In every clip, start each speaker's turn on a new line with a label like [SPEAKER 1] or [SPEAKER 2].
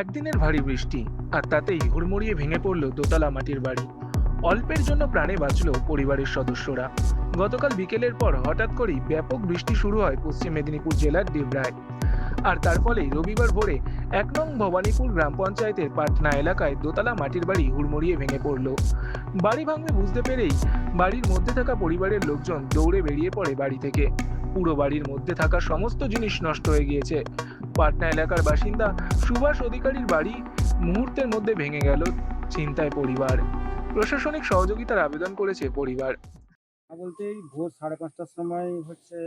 [SPEAKER 1] একদিনের ভারী বৃষ্টি, আর তাতেই হুড়মুড়িয়ে ভেঙে পড়ল দোতলা মাটির বাড়ি। অল্পের জন্য প্রাণে বাঁচল পরিবারের সদস্যরা। গতকাল বিকেলের পর হঠাৎ করেই ব্যাপক বৃষ্টি শুরু হয় পশ্চিম মেদিনীপুর জেলার দেবরায়। আর তার ফলেই রবিবার ভোরে এক নং ভবানীপুর গ্রাম পঞ্চায়েতের পাটনা এলাকায় দোতলা মাটির বাড়ি হুড়মুড়িয়ে ভেঙে পড়ল। বাড়ি ভাঙবে বুঝতে পেরেই বাড়ির মধ্যে থাকা পরিবারের লোকজন দৌড়ে বেরিয়ে পড়ে বাড়ি থেকে। পুরো বাড়ির মধ্যে থাকা সমস্ত জিনিস নষ্ট হয়ে গিয়েছে। পাটনা এলাকার বাসিন্দা সুভাষ অধিকারীর বাড়ি মুহূর্তের মধ্যে ভেঙে গেল চিন্তায় পরিবার। প্রশাসনিক সহযোগিতার আবেদন করেছে পরিবার।
[SPEAKER 2] বলতে ভোর সাড়ে পাঁচটার সময় হচ্ছে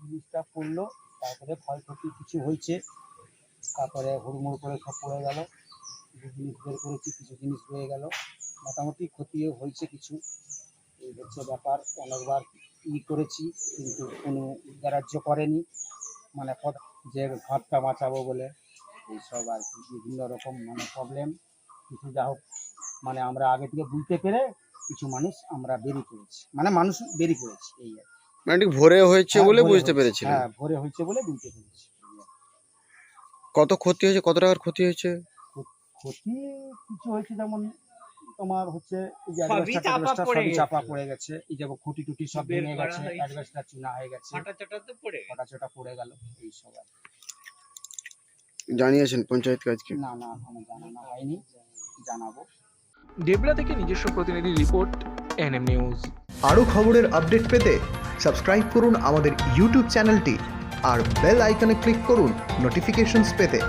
[SPEAKER 2] জিনিসটা পড়ল, তারপরে ক্ষয়ক্ষতি কিছু হয়েছে, তারপরে হুড়মুড় করে সব পড়ে গেল জিনিস বের করেছি, কিছু জিনিস রয়ে গেল, মোটামুটি ক্ষতিও হয়েছে কিছু। এই হচ্ছে ব্যাপার, অনেকবার ই করেছি, কিন্তু কোনো গ্রাহ্য করেনি মানে যে ঘরটা বাঁচাবো বলে। এইসব আর কি বিভিন্ন রকম মানে প্রবলেম কিছু যা হোক মানে আমরা আগে থেকে বুঝতে পেরে কিছু মানুষ আমরা বেরিয়ে পড়েছি মানে মানুষ বেরিয়ে পড়েছি এই আর।
[SPEAKER 3] মানে ঠিক ভোরে হয়েছে
[SPEAKER 2] হ্যাঁ,
[SPEAKER 3] বলে বুঝতে। পেরেছিলেন
[SPEAKER 2] হ্যাঁ ভোরে হয়েছে বলে বুঝতে পেরেছি।
[SPEAKER 3] কত ক্ষতি হয়েছে কত টাকার ক্ষতি হয়েছে
[SPEAKER 2] ক্ষতি কিছু হয়েছে যেমন তোমার হচ্ছে
[SPEAKER 4] সবই চাপা পড়ে গেছে।
[SPEAKER 2] চাপা পড়ে গেছে এই যে খুঁটি টুটি সব ভেঙে গেছে অ্যাডভেস্টার চুনা হয়ে গেছে
[SPEAKER 4] ফাটা চাটা তো পড়ে গেছে
[SPEAKER 2] ফটা চটা পড়ে গেল এই সব আর কি।
[SPEAKER 3] জানিয়েছেন পঞ্চায়েত কাজকে?
[SPEAKER 2] না না এখনও জানানো হয়নি। জানাব।
[SPEAKER 1] ডেবরা থেকে নিজস্ব প্রতিনিধি রিপোর্ট এনএম নিউজ।
[SPEAKER 5] আরও খবরের আপডেট পেতে সাবস্ক্রাইব করুন আমাদের ইউটিউব চ্যানেলটি আর বেল আইকনে ক্লিক করুন নোটিফিকেশনস পেতে।